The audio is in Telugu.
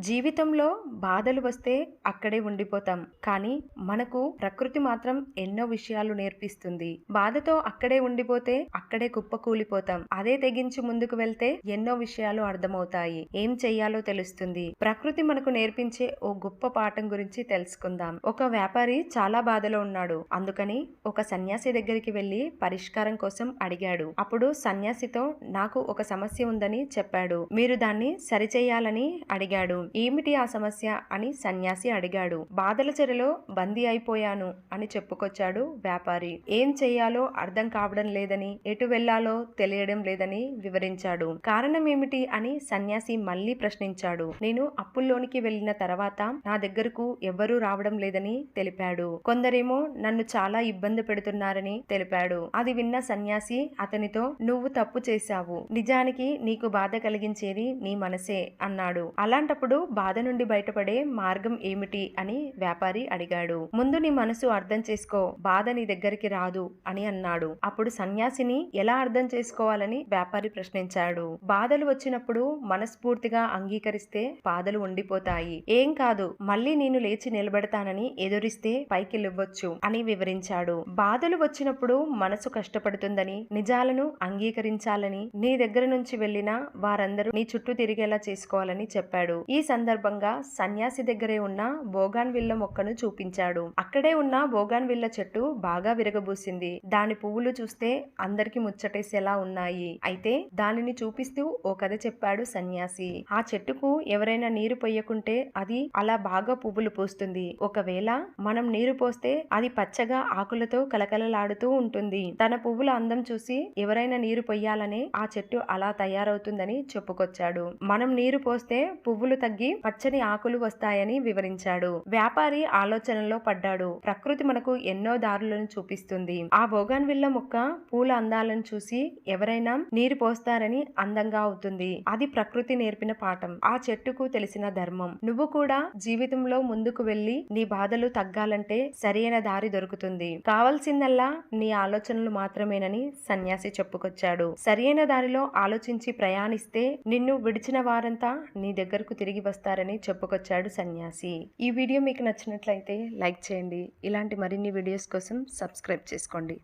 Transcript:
జీవితంలో బాధలు వస్తే అక్కడే ఉండిపోతాం. కానీ మనకు ప్రకృతి మాత్రం ఎన్నో విషయాలు నేర్పిస్తుంది. బాధతో అక్కడే ఉండిపోతే అక్కడే కుప్పకూలిపోతాం. అదే తెగించి ముందుకు వెళ్తే ఎన్నో విషయాలు అర్థమవుతాయి. ఏం చెయ్యాలో తెలుస్తుంది. ప్రకృతి మనకు నేర్పించే ఓ గొప్ప పాఠం గురించి తెలుసుకుందాం. ఒక వ్యాపారి చాలా బాధలో ఉన్నాడు. అందుకని ఒక సన్యాసి దగ్గరికి వెళ్ళి పరిష్కారం కోసం అడిగాడు. అప్పుడు సన్యాసితో నాకు ఒక సమస్య ఉందని చెప్పాడు. మీరు దాన్ని సరిచేయాలని అడిగాడు. ఏమిటి ఆ సమస్య అని సన్యాసి అడిగాడు. బాధల చెరలో బందీ అయిపోయాను అని చెప్పుకొచ్చాడు వ్యాపారి. ఏం చెయ్యాలో అర్థం కావడం లేదని ఎటు వెళ్ళాలో తెలియడం లేదని వివరించాడు. కారణం ఏమిటి అని సన్యాసి మళ్ళీ ప్రశ్నించాడు. నేను అప్పుల్లోనికి వెళ్ళిన తర్వాత నా దగ్గరకు ఎవ్వరూ రావడం లేదని తెలిపాడు. కొందరేమో నన్ను చాలా ఇబ్బంది పెడుతున్నారని తెలిపాడు. అది విన్న సన్యాసి అతనితో నువ్వు తప్పు చేశావు. నిజానికి నీకు బాధ కలిగించేది నీ మనసే అన్నాడు. అలాంటప్పుడు బాధ నుండి బయటపడే మార్గం ఏమిటి అని వ్యాపారి అడిగాడు. ముందు నీ మనసు అర్థం చేసుకో బాధ నీ దగ్గరికి రాదు అని అన్నాడు. అప్పుడు సన్యాసిని ఎలా అర్థం చేసుకోవాలని వ్యాపారి ప్రశ్నించాడు. బాధలు వచ్చినప్పుడు మనస్ఫూర్తిగా అంగీకరిస్తే బాధలు ఉండిపోతాయి. ఏం కాదు మళ్ళీ నేను లేచి నిలబెడతానని ఎదురిస్తే పైకి లేవచ్చు అని వివరించాడు. బాధలు వచ్చినప్పుడు మనసు కష్టపడుతుందని నిజాలను అంగీకరించాలని నీ దగ్గర నుంచి వెళ్ళిన వారందరూ నీ చుట్టూ తిరిగేలా చేసుకోవాలని చెప్పాడు. ఈ సందర్భంగా సన్యాసి దగ్గరే ఉన్న బోగాన్ విల్ల మొక్కను చూపించాడు. అక్కడే ఉన్న బోగాన్ విల్ల చెట్టు బాగా విరగబూసింది. దాని పువ్వులు చూస్తే అందరికి ముచ్చటేసేలా ఉన్నాయి. అయితే దానిని చూపిస్తూ ఓ కథ చెప్పాడు సన్యాసి. ఆ చెట్టుకు ఎవరైనా నీరు పొయ్యకుంటే అది అలా బాగా పువ్వులు పూస్తుంది. ఒకవేళ మనం నీరు పోస్తే అది పచ్చగా ఆకులతో కలకలలాడుతూ ఉంటుంది. తన పువ్వుల అందం చూసి ఎవరైనా నీరు పొయ్యాలనే ఆ చెట్టు అలా తయారవుతుందని చెప్పుకొచ్చాడు. మనం నీరు పోస్తే పువ్వులు తగ్గి పచ్చని ఆకులు వస్తాయని వివరించాడు. వ్యాపారి ఆలోచనలో పడ్డాడు. ప్రకృతి మనకు ఎన్నో దారులను చూపిస్తుంది. ఆ బోగాన్ విల్ల మొక్క పూల అందాలను చూసి ఎవరైనా నీరు పోస్తారని అందంగా అవుతుంది. అది ప్రకృతి నేర్పిన పాఠం. ఆ చెట్టుకు తెలిసిన ధర్మం. నువ్వు కూడా జీవితంలో ముందుకు వెళ్ళి నీ బాధలు తగ్గాలంటే సరైన దారి దొరుకుతుంది. కావలసిందల్లా నీ ఆలోచనలు మాత్రమేనని సన్యాసి చెప్పుకొచ్చాడు. సరైన దారిలో ఆలోచించి ప్రయాణిస్తే నిన్ను విడిచిన వారంతా నీ దగ్గరకు తిరిగి తిరిగి వస్తారని చెప్పుకొచ్చాడు సన్యాసి. ఈ వీడియో మీకు నచ్చినట్లయితే లైక్ చేయండి. ఇలాంటి మరిన్ని వీడియోస్ కోసం సబ్స్క్రైబ్ చేసుకోండి.